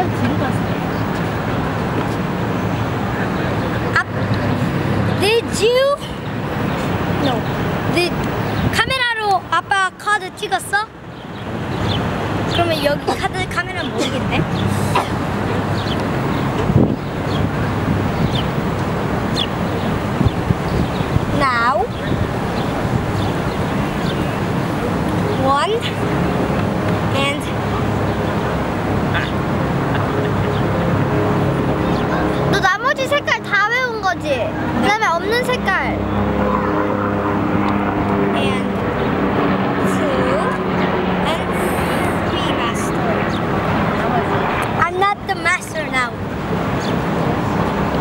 살짝 뒤로 갔어요. Did you? No. Did 카메라로 아빠 카드 찍었어? 그러면 여기 카드 카메라 모르겠네. Now 색깔. And two and three master. I'm not the master now.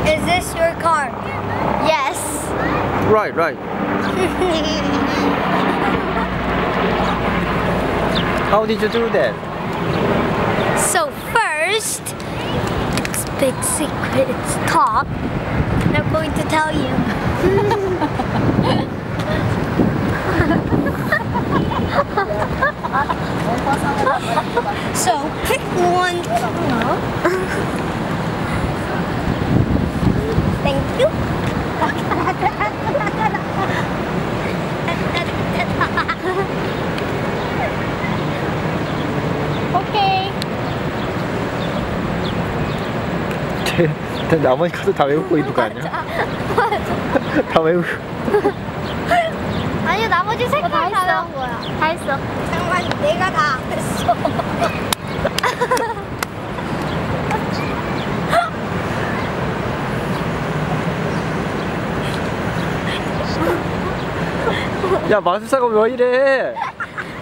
Is this your card? Yes. Right, right. How did you do that? So first, it's big secret. It's top. And I'm going to tell you. So pick one. Thank you. 오케이. 나머지 카드 다 외우고 있는 거 아니야? 다 외우고. 아니 나머지 색깔 다다 했어. 거야. 다 했어. 잠깐만 내가 다 했어. 야 마술사가 왜 이래?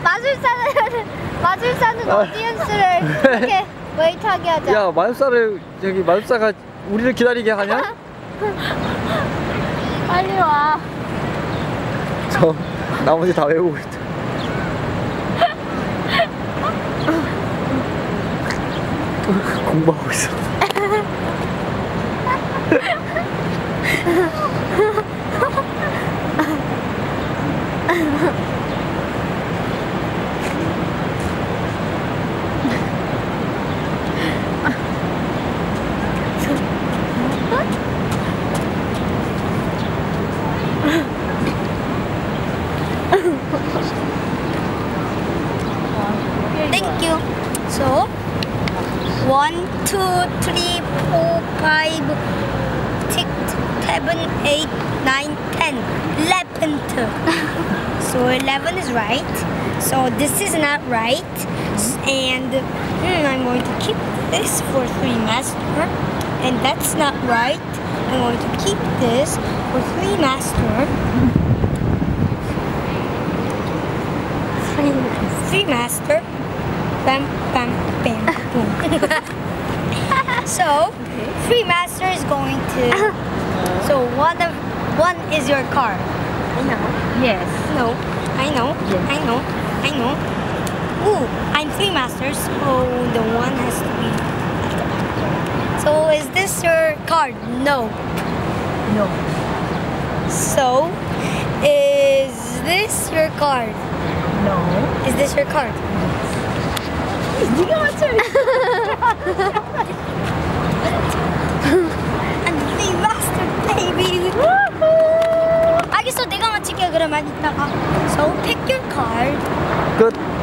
마술사는 마술사는 아. 오디언스를 이렇게 웨이트하게 하자. 야 마술사를 저기 마술사가 우리를 기다리게 하냐? 빨리 와. 저 나머지 다 외우고 있다. 공부하고 있어. Thank you. So one, two, three, four, five, six, seven, eight, nine, ten, eleventh. so eleven is right. So this is not right. And hmm, I'm going to keep this for three master. And that's not right. I'm going to keep this for three master. Three, three master. Bam, bam, bam, boom. so, three master is going to. So one of one is your car. I know. Yes. No, I know. Yes. I know. I know. Ooh, I'm three masters, so the one has to be. at the back. So is this your card? No. No. So, is this your card? No. Is this your card? 네가 맞춰. I'm the master baby. 알겠어, 내가 맞힐게 그러면 이따가. So pick your card. 끝.